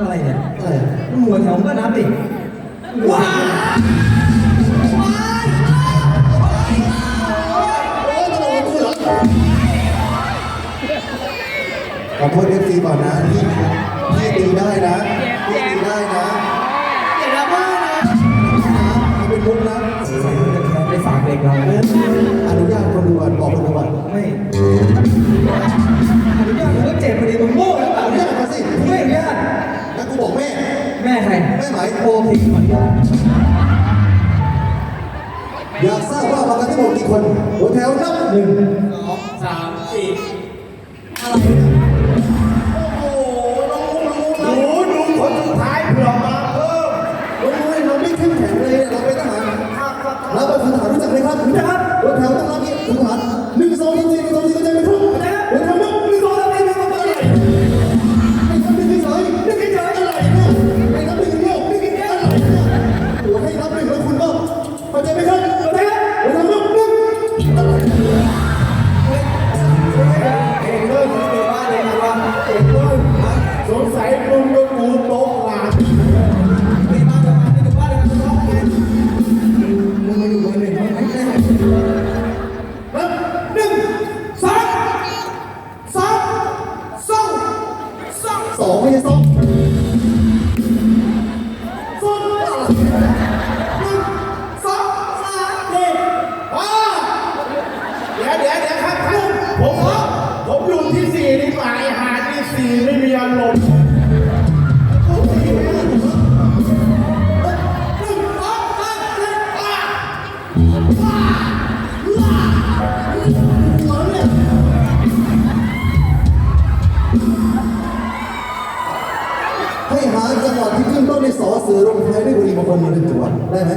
อะไรเนี่ยอะไรอะหัวแถวก็นับดิว้าโอ้ยตลกกูเหรอขอโทษเอฟซีก่อนนะพี่พี่ตีได้นะพี่ตีได้นะอย่าดราม่านะเอาเป็นมุกนะใส่ฝากเด็กเราอนุญาตคนดูก่อนบอกคนดูก่อนไม่อนุญาตมันก็เจ็บพอดีมึงโง่หรือเปล่า กูบอกแม่ แม่ใครแม่หมายโอเคขออนุญาตอยากทราบว่ามากันทั้งหมดกี่คนหัวแถวนับหนึ่งสองสามสี่โอ้โหน้องมุกน้องมุกหนูดูคนสุดท้ายเผื่อมาเพิ่มน้องมุกเราไม่เข้มแข็งเลยเราเป็นทหารเราเป็นทหารรู้จักไหมครับรู้จักครับหัวแถวต้องรับนี่คือทหาร เดี๋ยวเดี๋ยวเดี๋ยวครับครับผมขอผมอยู่ที่สี่ดีกว่ายอ้หาที่สี่ไม่มีอารมณ์กูสี่ ให้หาจังหวัดที่ขึ้นต้นในสอเสือลงท้ายด้วยบุรีมงคลมาหนึ่งจังหวัดได้ไหม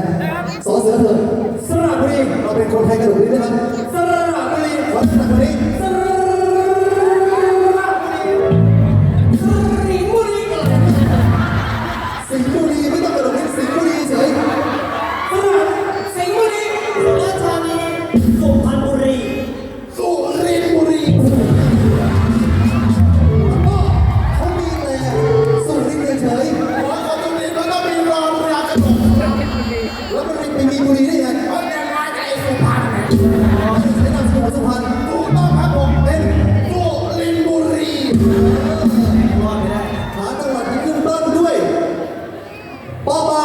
สอเสือเถอะสระบุรีเราเป็นคนไทยกระดูกนี้นะครับสระบุรีวัฒนบุรีสระบุรีสิงห์บุรี ใช้นามสกุลสุพรรณถูกต้องครับผมเป็นสุรินบุรีรอดไม่ได้หาจังหวัดที่ขึ้นต้นด้วยปอปา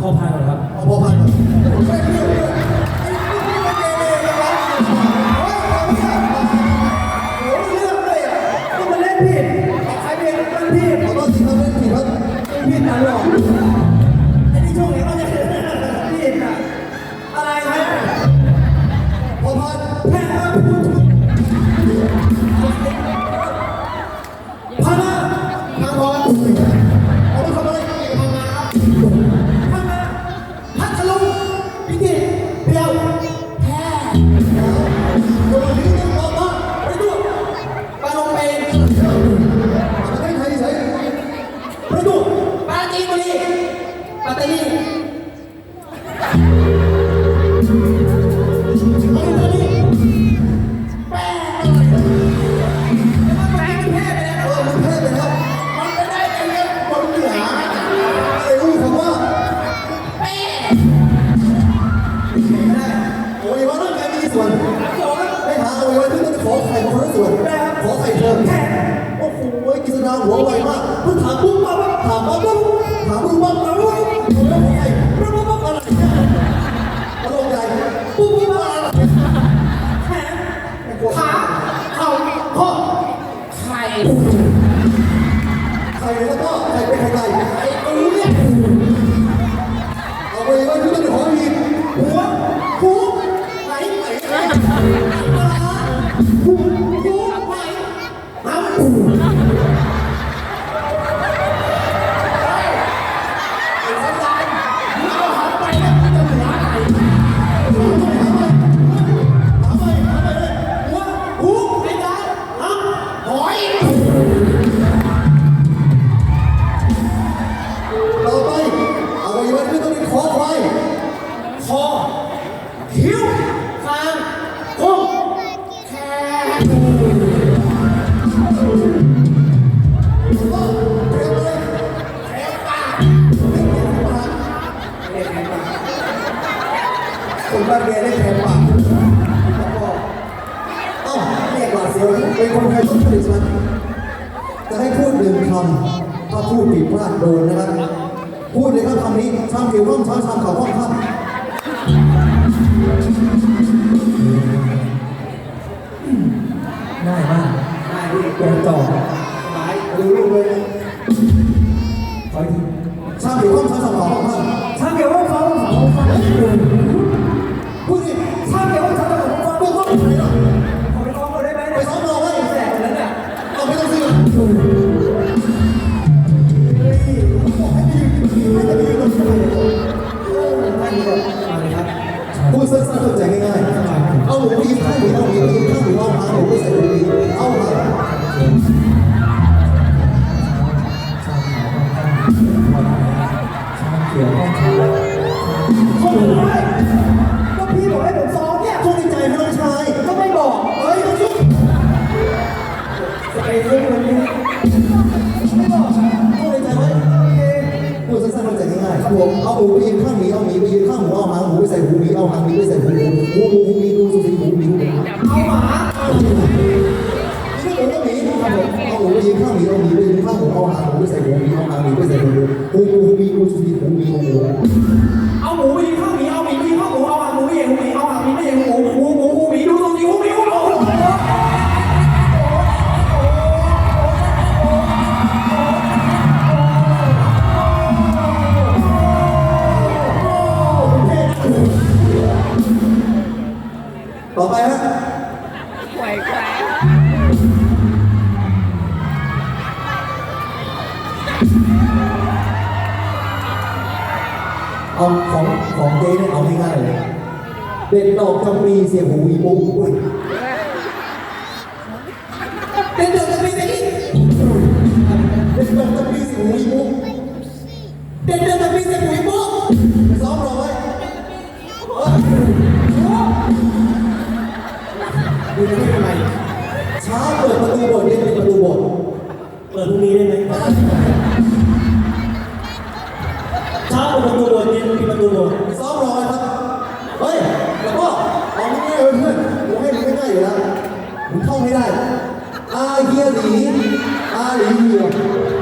พอพายก่อนครับเอาพอพันก่อนก็มันเล่นผิดใครผิ กิษณาหัวไวมากเพิ่งถามปุ๊บมาปั๊บถามมาปุ๊บถามรู้บปั๊บถาม มียได้แทนปากแล้วก็อ้าเรียกว่าเสียวเป็นคนไทยต้อผลิตมันจะให้พูดหนึ่งคำถ้าพูดผิดพลาดโดนนะครับ พูดเลยครัคำนี้ชกี่ยวร่องช้อนชามขาวร่องครับง่ายมากง่ายดีเป็นต่อรู้เลย Oh, ยืข้างมีเอาหมีไปข้างหูเอาหางหูไใส่หูมีเอาหางมีใส่หูหูหูหูมีหูสุดที่หูมีเอาหูข้ามีเอาหมีไปข้างหูเอาหางหูใส่หูหมีเอาหางหมีใส่หูหูหูมีดูสุสีหูมีหูเอาหมูไปข้ามีเอามี เอาของของเจ๊เเอาง่ายเลยเด็ดดอกจำปีเสียหูวีมุกอุ้ยเด็ดดอกจำปีเสียนี่เดอกจำปีเสียหูวีมุกเด็ดดอกจำปีเสียหูวีมุก ได้ อาเฮียหลีอาหลีเฮีย